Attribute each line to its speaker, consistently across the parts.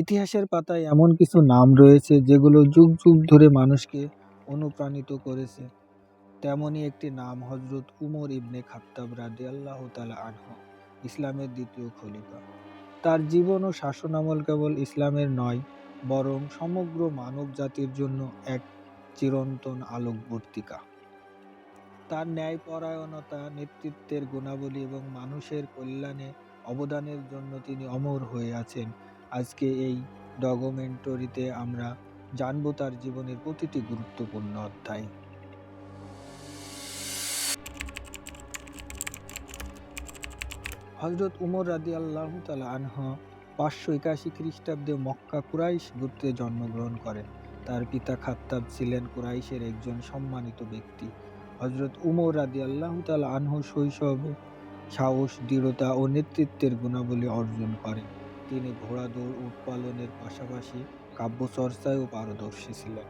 Speaker 1: ইতিহাসের পাতায় এমন কিছু নাম রয়েছে যেগুলো যুগ যুগ ধরে মানুষকে অনুপ্রাণিত করেছে। তেমনই একটি নাম হজরত উমর ইবনে খাত্তাব রাদিয়াল্লাহু তাআলা আনহু, ইসলামের দ্বিতীয় খলিফা। তার জীবন ও শাসনামল কেবল ইসলামের নয়, বরং সমগ্র মানব জাতির জন্য এক চিরন্তন আলোকবর্তিকা। তার ন্যায়পরায়ণতা, নেতৃত্বের গুণাবলী এবং মানুষের কল্যাণে অবদানের জন্য তিনি অমর হয়ে আছেন। আজকে এই ডকুমেন্টারিতে আমরা জানব তার জীবনের প্রতিটি গুরুত্বপূর্ণ অধ্যায়। হজরত উমর রাদি আল্লাহ তালা আনহ পাঁচশো একাশি খ্রিস্টাব্দে মক্কা কুরাইশ গোত্রে জন্মগ্রহণ করেন। তার পিতা খাত্তাব ছিলেন কুরাইশের একজন সম্মানিত ব্যক্তি। হজরত উমর রাদি আল্লাহ তালা আনহ শৈশবে সাহস, দৃঢ়তা ও নেতৃত্বের গুণাবলী অর্জন করেন। তিনি ঘোড়া দৌড় উৎপালনের পাশাপাশি কাব্যচর্চায়ও পারদর্শী ছিলেন।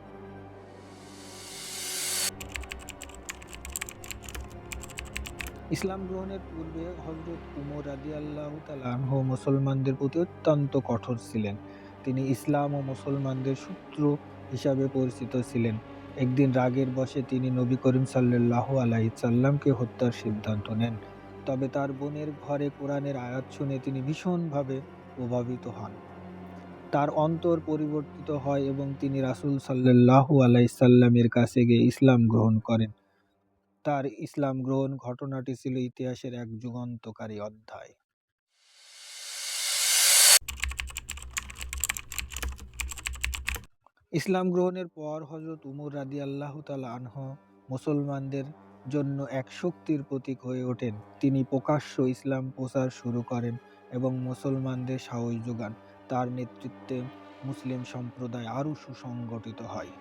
Speaker 1: ইসলাম গ্রহণের পূর্বে হজরত উমর রাদি আল্লাহ তালাহ মুসলমানদের প্রতি অত্যন্ত কঠোর ছিলেন। তিনি ইসলাম ও মুসলমানদের সূত্র হিসাবে পরিচিত ছিলেন। একদিন রাগের বশে তিনি নবী করিম সাল্লাহ আলাইসাল্লামকে হত্যার সিদ্ধান্ত নেন। তবে তার বোনের ঘরে কোরআনের আয়াত শুনে তিনি ভীষণভাবে প্রভাবিত হন। তার অন্তর পরিবর্তিত হয় এবং তিনি রাসুল সাল্লাহু আলাইসাল্লামের কাছে গিয়ে ইসলাম গ্রহণ করেন। তার ইসলাম গ্রহণ ঘটনাটি ছিল ইতিহাসের এক যুগান্তকারী অধ্যায়। ইসলাম গ্রহণের পর হজরত উমর রাদি আল্লাহ আনহ মুসলমানদের জন্য এক শক্তির প্রতীক হয়ে ওঠেন। তিনি প্রকাশ্য ইসলাম প্রচার শুরু করেন। এবং মুসলমানদের সাহস যোগান। তার নেতৃত্বে মুসলিম সম্প্রদায় আরও সুসংগঠিত হয়।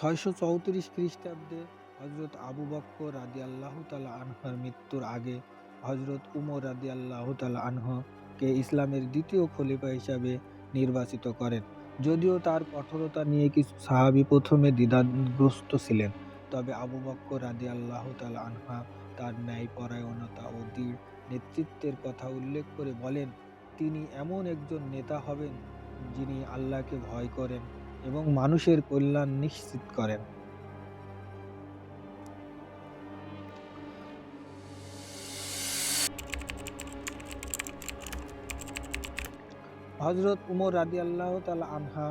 Speaker 1: ছয়শো চৌত্রিশ খ্রিস্টাব্দে হজরত আবু বক্কর রাদি আল্লাহ তালা আনহার মৃত্যুর আগে হজরত উমর রাদি আল্লাহ তালা আনহকে ইসলামের দ্বিতীয় খলিফা হিসাবে নির্বাচিত করেন। যদিও তার কঠোরতা নিয়ে কিছু সাহাবি প্রথমে দ্বিধাগ্রস্ত ছিলেন। তবে আবু বক্কর রাদি আল্লাহ তালা আনহা তার ন্যায়পরায়ণতা ও দৃঢ় নেতৃত্বের কথা উল্লেখ করে বলেন, তিনি এমন একজন নেতা হবেন যিনি আল্লাহকে ভয় করেন এবং মানুষের কল্যাণ নিশ্চিত করেন। হজরত উমর রাদি আল্লাহ তালা আনহা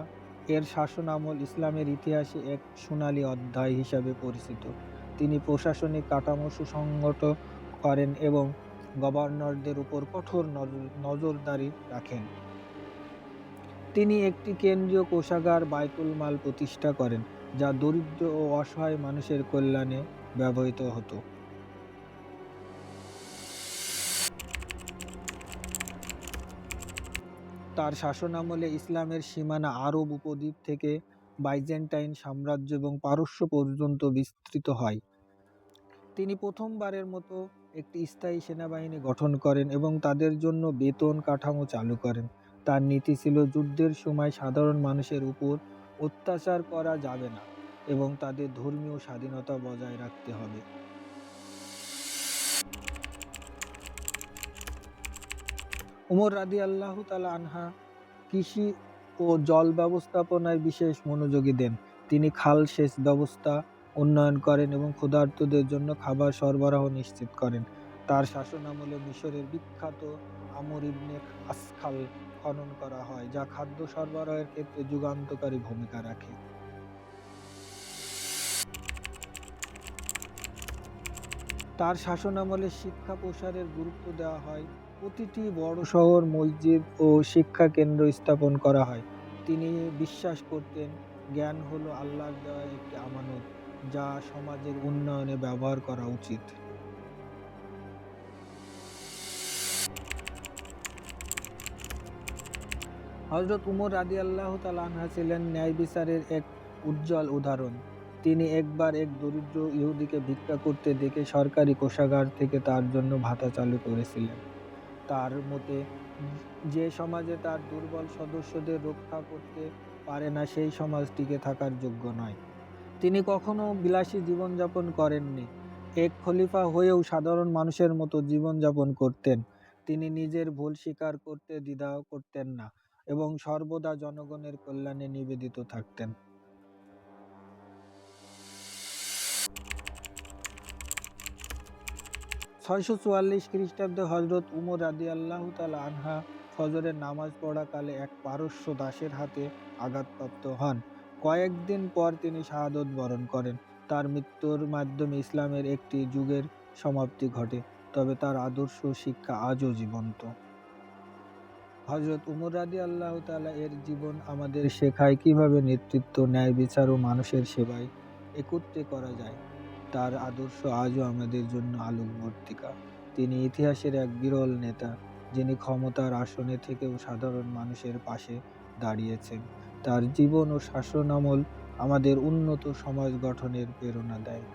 Speaker 1: এর শাসন আমল ইসলামের ইতিহাসে এক সোনালী অধ্যায় হিসাবে পরিচিত। তিনি প্রশাসনিক কাঠামো সুসংগত করেন এবং গভর্নরদের উপর কঠোর নজরদারি রাখেন। তিনি একটি কেন্দ্রীয় কোষাগার বাইতুল মাল প্রতিষ্ঠা করেন, যা দরিদ্র ও অসহায় মানুষের কল্যাণে ব্যবহৃত হতো। তার শাসনামলে ইসলামের সীমানা আরব উপদ্বীপ থেকে বাইজেন্টাইন সাম্রাজ্য এবং পারস্য পর্যন্ত বিস্তৃত হয়। তিনি প্রথমবারের মতো একটি স্থায়ী সেনাবাহিনী গঠন করেন এবং তাদের জন্য বেতন কাঠামো চালু করেন। তার নীতি ছিল, যুদ্ধের সময় সাধারণ মানুষের উপর অত্যাচার করা যাবে না এবং তাদের ধর্মীয় স্বাধীনতা বজায় রাখতে হবে। উমর রাদি আল্লাহ তালা আনহা কৃষি ও জল ব্যবস্থাপনায় বিশেষ মনোযোগী দেন। তিনি খাল সেচ ব্যবস্থা উন্নয়ন করেন এবং ক্ষুধার্তদের জন্য খাবার সরবরাহ নিশ্চিত করেন। তার শাসনামলে মিশরের বিখ্যাত আমর ইবনে আসখাল খনন করা হয়, যা খাদ্য সরবরাহের ক্ষেত্রে যুগান্তকারী ভূমিকা রাখে। তার শাসনামলে শিক্ষা প্রসারের গুরুত্ব দেওয়া হয়। প্রতিটি বড় শহর, মসজিদ ও শিক্ষা কেন্দ্র স্থাপন করা হয়। তিনি বিশ্বাস করতেন, জ্ঞান হলো আল্লাহর দেওয়া একটি আমানত, যা সমাজের উন্নয়নে ব্যবহার করা উচিত। হজরত উমর আদি আল্লাহ তালাহা ছিলেন ন্যায় বিচারের এক উজ্জ্বল উদাহরণ। তিনি একবার এক দরিদ্র ইহুদিকে ভিক্ষা করতে দেখে সরকারি কোষাগার থেকে তার জন্য ভাতা চালু করেছিলেন। তার মতে, যে সমাজে তার দুর্বল সদস্যদের রক্ষা করতে পারে না, সেই সমাজ টিকে থাকার যোগ্য নয়। তিনি কখনো বিলাসী জীবনযাপন করেননি। এক খলিফা হয়েও সাধারণ মানুষের মতো জীবনযাপন করতেন। তিনি নিজের ভুল স্বীকার করতে দ্বিধা করতেন না এবং সর্বদা জনগণের কল্যাণে নিবেদিত থাকতেন। ছয়শো চুয়াল্লিশ খ্রিস্টাব্দে হজরত উমর রাদি আল্লাহ তালা আনহা ফজরের নামাজ পড়াকালে এক পারস্য দাসের হাতে আঘাতপ্রাপ্ত হন। কয়েকদিন পর তিনি শাহাদত বরণ করেন। তার মৃত্যুর মাধ্যমে ইসলামের একটি যুগের সমাপ্তি ঘটে, তবে তার আদর্শ শিক্ষা আজও জীবন্ত। হজরত উমর রাদি আল্লাহ তালা এর জীবন আমাদের শেখায় কীভাবে নেতৃত্ব, ন্যায় বিচার ও মানুষের সেবায় একত্রে করা যায়। তার আদর্শ আজও আমাদের জন্য আলোকবর্তিকা। তিনি ইতিহাসের এক বিরল নেতা, যিনি ক্ষমতার আসনে থেকেও সাধারণ মানুষের পাশে দাঁড়িয়েছেন। তার জীবন ও শাসন আমল আমাদের উন্নত সমাজ গঠনের প্রেরণা দেয়।